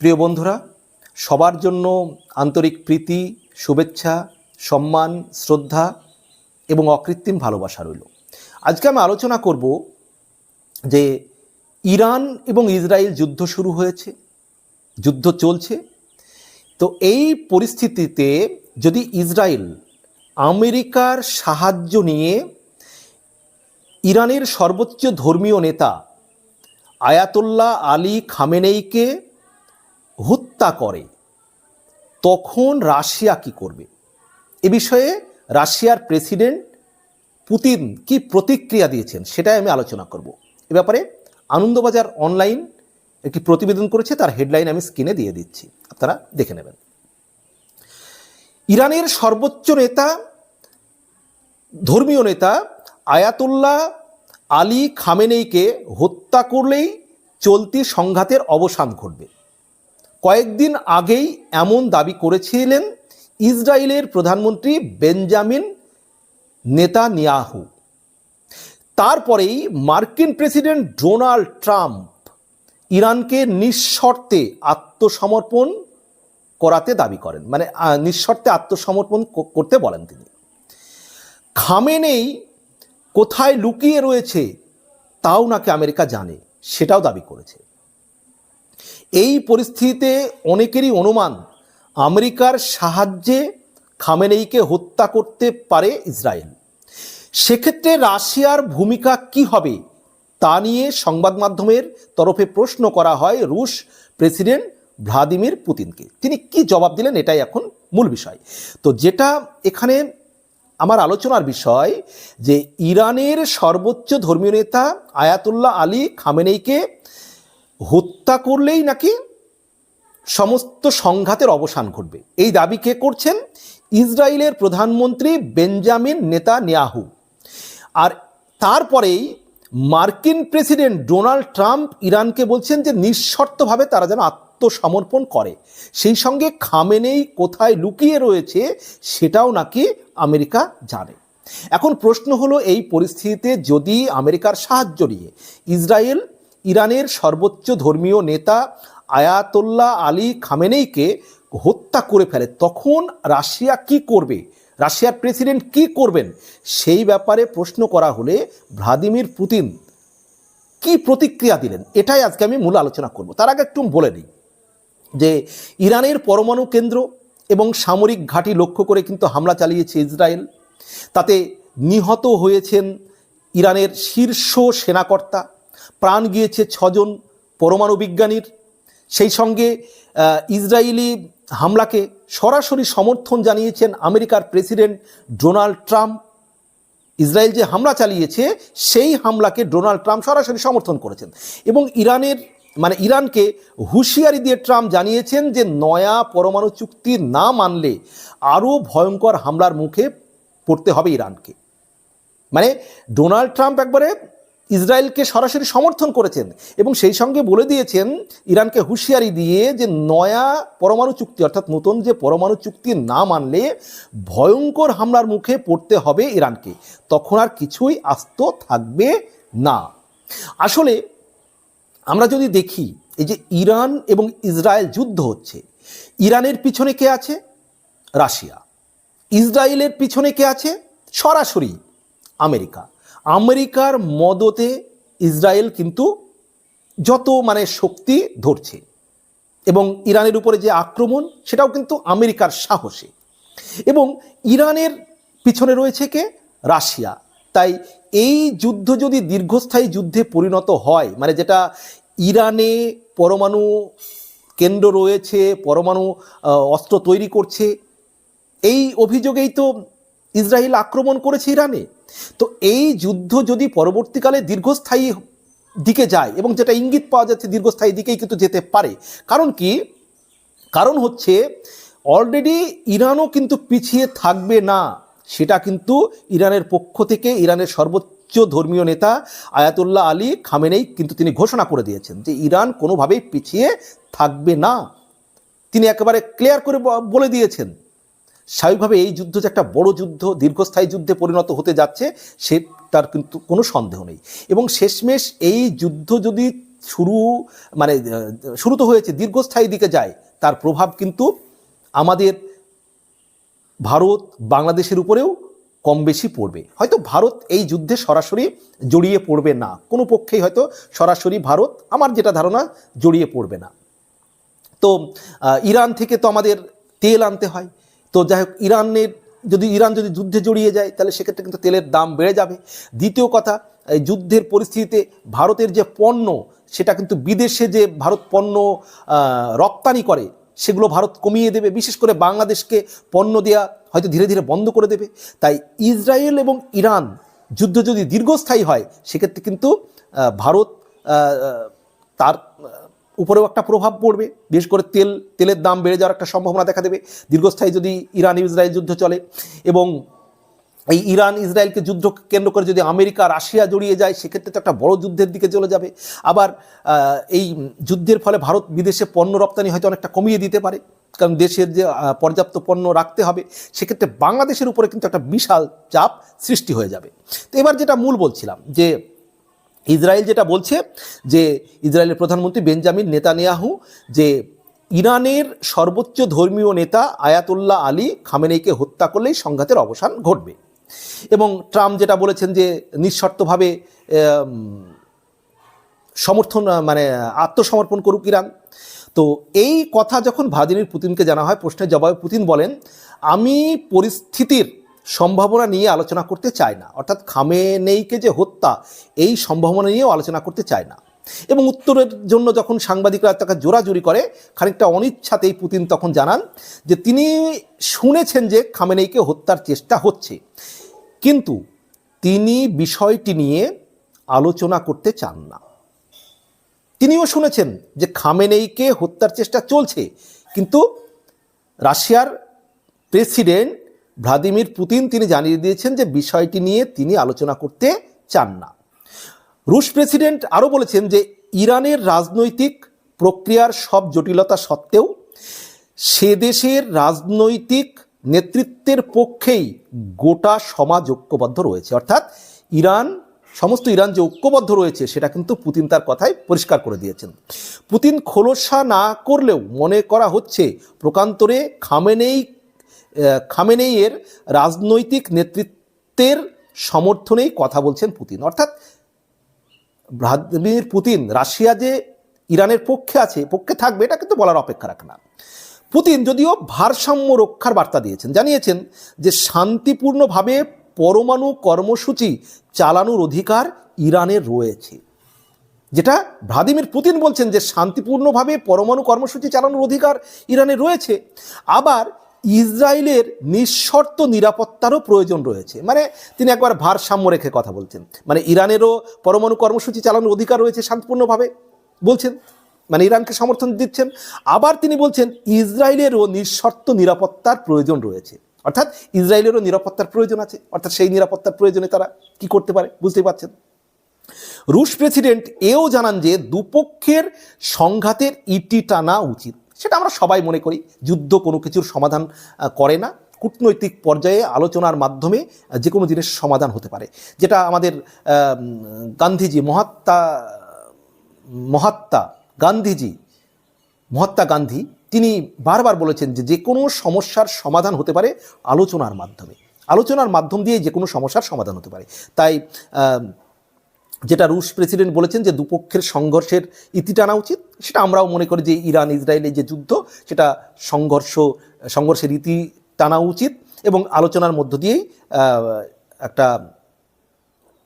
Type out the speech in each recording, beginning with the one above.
প্রিয় বন্ধুরা, সবার জন্য আন্তরিক প্রীতি, শুভেচ্ছা, সম্মান, শ্রদ্ধা এবং অকৃত্রিম ভালোবাসা রইল। আজকে আমি আলোচনা করব যে ইরান এবং ইসরায়েল যুদ্ধ শুরু হয়েছে, যুদ্ধ চলছে। তো এই পরিস্থিতিতে যদি ইসরায়েল আমেরিকার সাহায্য নিয়ে ইরানের সর্বোচ্চ ধর্মীয় নেতা আয়াতুল্লাহ আলী খামেনেইকে হত্যা করে, তখন রাশিয়া কি করবে? এ বিষয়ে রাশিয়ার প্রেসিডেন্ট পুতিন কি প্রতিক্রিয়া দিয়েছেন সেটাই আমি আলোচনা করব। এ ব্যাপারে আনন্দবাজার অনলাইন একটি প্রতিবেদন করেছে, তার হেডলাইন আমি স্ক্রিনে দিয়ে দিচ্ছি, আপনারা দেখে নেবেন। ইরানের সর্বোচ্চ নেতা, ধর্মীয় নেতা আয়াতুল্লাহ আলী খামেনেইকে হত্যা করলেই চলতি সংঘাতের অবসান ঘটবে। কয়েকদিন আগেই এমন দাবি করেছিলেন ইসরায়েলের প্রধানমন্ত্রী বেঞ্জামিন নেতানিয়াহু। তারপরেই মার্কিন প্রেসিডেন্ট ডোনাল্ড ট্রাম্প ইরানকে নিঃশর্তে আত্মসমর্পণ করাতে দাবি করেন মানে নিঃশর্তে আত্মসমর্পণ করতে বলেন তিনি। খামেনেই কোথায় লুকিয়ে রয়েছে, তাও নাকি আমেরিকা জানে, সেটাও দাবি করেছে। এই পরিস্থিতিতে অনেকেরই অনুমান, আমেরিকার সাহায্যে খামেনেইকে হত্যা করতে পারে ইসরায়েল। সেক্ষেত্রে রাশিয়ার ভূমিকা কি হবে তা নিয়ে সংবাদ মাধ্যমের তরফে প্রশ্ন করা হয় রুশ প্রেসিডেন্ট ভ্লাদিমির পুতিনকে। তিনি কি জবাব দিলেন এটাই এখন মূল বিষয়। তো যেটা এখানে আমার আলোচনার বিষয় যে ইরানের সর্বোচ্চ ধর্মীয় নেতা আয়াতুল্লাহ আলী খামেনেইকে হত্যা করলেই নাকি সমস্ত সংঘাতের অবসান ঘটবে। এই দাবি কে করছেন? ইসরায়েলের প্রধানমন্ত্রী বেঞ্জামিন নেতা নেয়াহু আর তারপরেই মার্কিন প্রেসিডেন্ট ডোনাল্ড ট্রাম্প ইরানকে বলছেন যে নিঃশর্তভাবে তারা যেন আত্মসমর্পণ করে। সেই সঙ্গে খামেনেই কোথায় লুকিয়ে রয়েছে সেটাও নাকি আমেরিকা জানে। এখন প্রশ্ন হলো, এই পরিস্থিতিতে যদি আমেরিকার সাহায্য নিয়ে ইসরায়েল ইরানের সর্বোচ্চ ধর্মীয় নেতা আয়াতুল্লাহ আলী খামেনেইকে হত্যা করে ফেলে। তখন রাশিয়া কি করবে? রাশিয়ার প্রেসিডেন্ট কি করবেন? সেই ব্যাপারে প্রশ্ন করা হলে ভ্লাদিমির পুতিন কি প্রতিক্রিয়া দিলেন? এটাই আজকে আমি মূল আলোচনা করব। তার আগে একটু বলে নিই যে ইরানের পরমাণু কেন্দ্র এবং সামরিক ঘাঁটি লক্ষ্য করে কিন্তু হামলা চালিয়েছে ইসরায়েল। তাতে নিহত হয়েছেন ইরানের শীর্ষ সেনাকর্তা প্রাণ গিয়েছে ছজন পরমাণু বিজ্ঞানীর। সেই সঙ্গে ইসরায়েলি হামলাকে সরাসরি সমর্থন জানিয়েছেন আমেরিকার প্রেসিডেন্ট ডোনাল্ড ট্রাম্প। ইসরায়েল যে হামলা চালিয়েছে, সেই হামলাকে ডোনাল্ড ট্রাম্প সরাসরি সমর্থন করেছেন। এবং ইরানের মানে ইরানকে হুঁশিয়ারি দিয়ে ট্রাম্প জানিয়েছেন যে, নয়া পরমাণু চুক্তি না মানলে আরও ভয়ঙ্কর হামলার মুখে পড়তে হবে ইরানকে। মানে ডোনাল্ড ট্রাম্প একবারে ইসরায়েলকে সরাসরি সমর্থন করেছেন এবং সেই সঙ্গে বলে দিয়েছেন, ইরানকে হুঁশিয়ারি দিয়ে যে নয়া পরমাণু চুক্তি, অর্থাৎ নতুন যে পরমাণু চুক্তি না মানলে ভয়ঙ্কর হামলার মুখে পড়তে হবে ইরানকে। তখন আর কিছুই আস্ত থাকবে না। আসলে আমরা যদি দেখি, এই যে ইরান এবং ইসরায়েল যুদ্ধ হচ্ছে, ইরানের পিছনে কে আছে? রাশিয়া। ইসরায়েলের পিছনে কে আছে? সরাসরি আমেরিকা। আমেরিকার মদতে ইসরায়েল কিন্তু যত মানে শক্তি ধরছে এবং ইরানের উপরে যে আক্রমণ, সেটাও কিন্তু আমেরিকার সাহসে। এবং ইরানের পিছনে রয়েছে কে? রাশিয়া। তাই এই যুদ্ধ যদি দীর্ঘস্থায়ী যুদ্ধে পরিণত হয় মানে যেটা ইরানে পরমাণু কেন্দ্র রয়েছে, পরমাণু অস্ত্র তৈরি করছে, এই অভিযোগেই তো ইসরায়েল আক্রমণ করেছে ইরানে। তো এই যুদ্ধ যদি পরবর্তীকালে দীর্ঘস্থায়ী দিকে যায় এবং যেটা ইঙ্গিত পাওয়া যাচ্ছে দীর্ঘস্থায়ী দিকেই কিন্তু যেতে পারে, কারণ কি? কারণ হচ্ছে অলরেডি ইরানও কিন্তু পিছিয়ে থাকবে না। সেটা কিন্তু ইরানের পক্ষ থেকে ইরানের সর্বোচ্চ ধর্মীয় নেতা আয়াতুল্লাহ আলী খামেনেই কিন্তু তিনি ঘোষণা করে দিয়েছেন যে ইরান কোনোভাবেই পিছিয়ে থাকবে না। তিনি একেবারে ক্লিয়ার করে বলে দিয়েছেন। স্বাভাবিকভাবে এই যুদ্ধ যে একটা বড় যুদ্ধ, দীর্ঘস্থায়ী যুদ্ধে পরিণত হতে যাচ্ছে, সে তার কিন্তু কোনো সন্দেহ নেই। এবং শেষমেশ এই যুদ্ধ যদি শুরু মানে শুরু তো হয়েছে, দীর্ঘস্থায়ী দিকে যায়, তার প্রভাব কিন্তু আমাদের ভারত বাংলাদেশের উপরেও কম বেশি পড়বে। হয়তো ভারত এই যুদ্ধে সরাসরি জড়িয়ে পড়বে না। কোনো পক্ষেই হয়তো সরাসরি ভারত আমার যেটা ধারণা জড়িয়ে পড়বে না। তো ইরান থেকে তো আমাদের তেল আনতে হয়। তো যাই হোক, ইরানের যদি ইরান যদি যুদ্ধে জড়িয়ে যায়, তাহলে সেক্ষেত্রে কিন্তু তেলের দাম বেড়ে যাবে। দ্বিতীয় কথা, এই যুদ্ধের পরিস্থিতিতে ভারতের যে পণ্য, সেটা কিন্তু বিদেশে যে ভারত পণ্য রপ্তানি করে, সেগুলো ভারত কমিয়ে দেবে। বিশেষ করে বাংলাদেশকে পণ্য দেওয়া হয়তো ধীরে ধীরে বন্ধ করে দেবে। তাই ইসরায়েল এবং ইরান যুদ্ধ যদি দীর্ঘস্থায়ী হয়, সেক্ষেত্রে কিন্তু ভারত তার উপরেও একটা প্রভাব পড়বে, বিশেষ করে তেল, তেলের দাম বেড়ে যাওয়ার একটা সম্ভাবনা দেখা দেবে। দীর্ঘস্থায়ী যদি ইরান ইসরায়েল যুদ্ধ চলে এবং এই ইরান ইসরায়েলকে যুদ্ধ কেন্দ্র করে যদি আমেরিকা, রাশিয়া জড়িয়ে যায়, সেক্ষেত্রে তো একটা বড় যুদ্ধের দিকে চলে যাবে। আবার এই যুদ্ধের ফলে ভারত বিদেশে পণ্য রপ্তানি হয়তো অনেকটা কমিয়ে দিতে পারে, কারণ দেশের যে পর্যাপ্ত পণ্য রাখতে হবে, সেক্ষেত্রে বাংলাদেশের উপরে কিন্তু একটা বিশাল চাপ সৃষ্টি হয়ে যাবে। তো এবার যেটা মূল বলছিলাম, যে ইসরায়েল যেটা বলছে যে ইসরায়েলের প্রধানমন্ত্রী বেঞ্জামিন নেতানিয়াহু, যে ইরানের সর্বোচ্চ ধর্মীয় নেতা আয়াতুল্লাহ আলী খামেনেইকে হত্যা করলেই সংঘাতের অবসান ঘটবে। এবং ট্রাম্প যেটা বলেছেন যে নিঃশর্তভাবে সমর্থন মানে আত্মসমর্পণ করুক ইরান। তো এই কথা যখন ভ্লাদিমির পুতিনকে জানা হয়, প্রশ্নের জবাবে পুতিন বলেন, আমি পরিস্থিতির সম্ভাবনা নিয়ে আলোচনা করতে চায় না। অর্থাৎ খামেনেইকে যে হত্যা, এই সম্ভাবনা নিয়েও আলোচনা করতে চায় না। এবং উত্তরের জন্য যখন সাংবাদিকরা তাকে জোরাজুরি করে, খানিকটা অনিচ্ছাতেই পুতিন তখন জানান যে তিনি শুনেছেন যে খামেনেইকে হত্যার চেষ্টা হচ্ছে। কিন্তু তিনি বিষয়টি নিয়ে আলোচনা করতে চান না। তিনিও শুনেছেন যে খামেনেইকে হত্যার চেষ্টা চলছে, কিন্তু রাশিয়ার প্রেসিডেন্ট ভ্লাদিমির পুতিন তিনি জানিয়ে দিয়েছেন যে বিষয়টি নিয়ে তিনি আলোচনা করতে চান না। রুশ প্রেসিডেন্ট আরও বলেছেন যে ইরানের রাজনৈতিক প্রক্রিয়ার সব জটিলতা সত্ত্বেও সে দেশের রাজনৈতিক নেতৃত্বের পক্ষেই গোটা সমাজ ঐক্যবদ্ধ রয়েছে। অর্থাৎ ইরান, সমস্ত ইরান যে ঐক্যবদ্ধ রয়েছে সেটা কিন্তু পুতিন তার কথায় পরিষ্কার করে দিয়েছেন। পুতিন খোলসা না করলেও মনে করা হচ্ছে প্রকান্তরে খামেনেই খামেনেইয়ের রাজনৈতিক নেতৃত্বের সমর্থনেই কথা বলছেন পুতিন। অর্থাৎ ভ্লাদিমির পুতিন, রাশিয়া যে ইরানের পক্ষে আছে, পক্ষে থাকবে, এটা কিন্তু বলার অপেক্ষা রাখে না। পুতিন যদিও ভারসাম্য রক্ষার বার্তা দিয়েছেন, জানিয়েছেন যে শান্তিপূর্ণভাবে পরমাণু কর্মসূচি চালানোর অধিকার ইরানের রয়েছে। যেটা ভ্লাদিমির পুতিন বলছেন যে শান্তিপূর্ণভাবে পরমাণু কর্মসূচি চালানোর অধিকার ইরানের রয়েছে। আবার ইসরায়েলের নিঃশর্ত নিরাপত্তারও প্রয়োজন রয়েছে। মানে তিনি একবার ভারসাম্য রেখে কথা বলছেন। মানে ইরানেরও পরমাণু কর্মসূচি চালানোর অধিকার রয়েছে শান্তিপূর্ণভাবে বলছেন। মানে ইরানকে সমর্থন দিচ্ছেন। আবার তিনি বলছেন, ইসরায়েলেরও নিঃশর্ত নিরাপত্তার প্রয়োজন রয়েছে। অর্থাৎ ইসরায়েলেরও নিরাপত্তার প্রয়োজন আছে। অর্থাৎ সেই নিরাপত্তার প্রয়োজনে তারা কি করতে পারে বুঝতেই পারছেন? রুশ প্রেসিডেন্ট এও জানান যে, দুপক্ষের সংঘাতের ইটি টানা উচিত। সেটা আমরা সবাই মনে করি। যুদ্ধ কোনো কিছুর সমাধান করে না। কূটনৈতিক পর্যায়ে আলোচনার মাধ্যমে যে কোনো জিনিস সমাধান হতে পারে। যেটা আমাদের গান্ধীজি, মহাত্মা মহাত্মা গান্ধীজি, মহাত্মা গান্ধী, তিনি বারবার বলেছেন যে যে কোনো সমস্যার সমাধান হতে পারে আলোচনার মাধ্যমে। আলোচনার মাধ্যম দিয়ে যে কোনো সমস্যার সমাধান হতে পারে। তাই যেটা রুশ প্রেসিডেন্ট বলেছেন যে দুপক্ষের সংঘর্ষের ইতি টানা উচিত, সেটা আমরাও মনে করি যে ইরান, ইসরায়েলের যে যুদ্ধ, সেটা সংঘর্ষ, সংঘর্ষের ইতি টানা উচিত এবং আলোচনার মধ্য দিয়েই একটা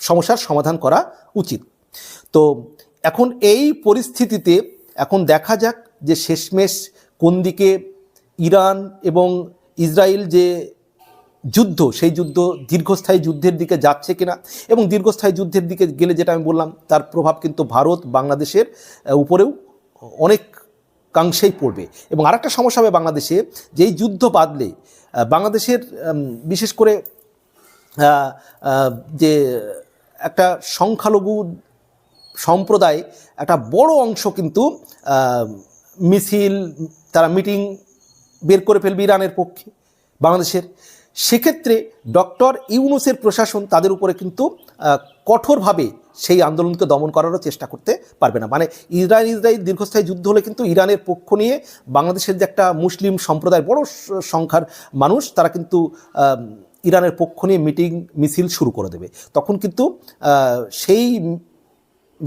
সমস্যার সমাধান করা উচিত। তো এখন এই পরিস্থিতিতে এখন দেখা যাক যে শেষমেশ কোন দিকে ইরান এবং ইসরায়েল যে যুদ্ধ, সেই যুদ্ধ দীর্ঘস্থায়ী যুদ্ধের দিকে যাচ্ছে কিনা এবং দীর্ঘস্থায়ী যুদ্ধের দিকে গেলে যেটা আমি বললাম, তার প্রভাব কিন্তু ভারত বাংলাদেশের উপরেও অনেক কাংশেই পড়বে। এবং আরেকটা সমস্যা হবে বাংলাদেশে যে এই যুদ্ধ বাদলে বাংলাদেশের বিশেষ করে যে একটা সংখ্যালঘু সম্প্রদায়, একটা বড় অংশ কিন্তু মিছিল, তারা মিটিং বের করে ফেলবে ইরানের পক্ষে, বাংলাদেশের। সেক্ষেত্রে ডক্টর ইউনুসের প্রশাসন তাদের উপরে কিন্তু কঠোরভাবে সেই আন্দোলনকে দমন করারও চেষ্টা করতে পারবে না। মানে ইসরায়েল ইসরায়েল দীর্ঘস্থায়ী যুদ্ধ হলে কিন্তু ইরানের পক্ষ নিয়ে বাংলাদেশের যে একটা মুসলিম সম্প্রদায় বড় সংখ্যার মানুষ, তারা কিন্তু ইরানের পক্ষ নিয়ে মিটিং, মিছিল শুরু করে দেবে। তখন কিন্তু সেই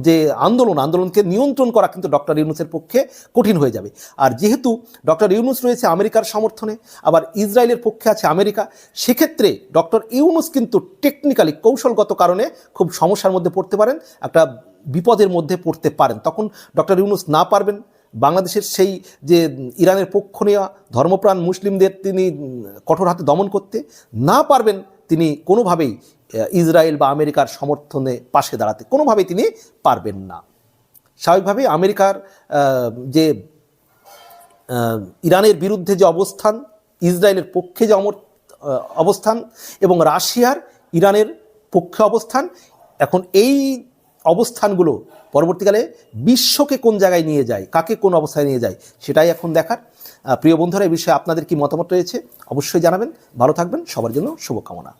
যে আন্দোলন, আন্দোলনকে নিয়ন্ত্রণ করা কিন্তু ডক্টর ইউনুসের পক্ষে কঠিন হয়ে যাবে। আর যেহেতু ডক্টর ইউনুস রয়েছে আমেরিকার সমর্থনে, আবার ইসরায়েলের পক্ষে আছে আমেরিকা, সেক্ষেত্রে ডক্টর ইউনুস কিন্তু টেকনিক্যালি কৌশলগত কারণে খুব সমস্যার মধ্যে পড়তে পারেন, একটা বিপদের মধ্যে পড়তে পারেন। তখন ডক্টর ইউনুস না পারবেন। বাংলাদেশের সেই যে ইরানের পক্ষ নেওয়া, ধর্মপ্রাণ মুসলিমদের তিনি কঠোর হাতে দমন করতে না পারবেন তিনি কোনোভাবেই ইসরায়েল বা আমেরিকার সমর্থনে পাশে দাঁড়াতে, কোনোভাবেই তিনি পারবেন না। স্বাভাবিকভাবেই আমেরিকার যে ইরানের বিরুদ্ধে যে অবস্থান, ইসরায়েলের পক্ষে যে অমর অবস্থান এবং রাশিয়ার ইরানের পক্ষে অবস্থান, এখন এই অবস্থানগুলো পরবর্তীকালে বিশ্বকে কোন জায়গায় নিয়ে যায়, কাকে কোন অবস্থায় নিয়ে যায়, সেটাই এখন দেখার। প্রিয় বন্ধুরা এই বিষয়ে আপনাদের কি মতামত রয়েছে, অবশ্যই জানাবেন। ভালো থাকবেন, সবার জন্য শুভকামনা।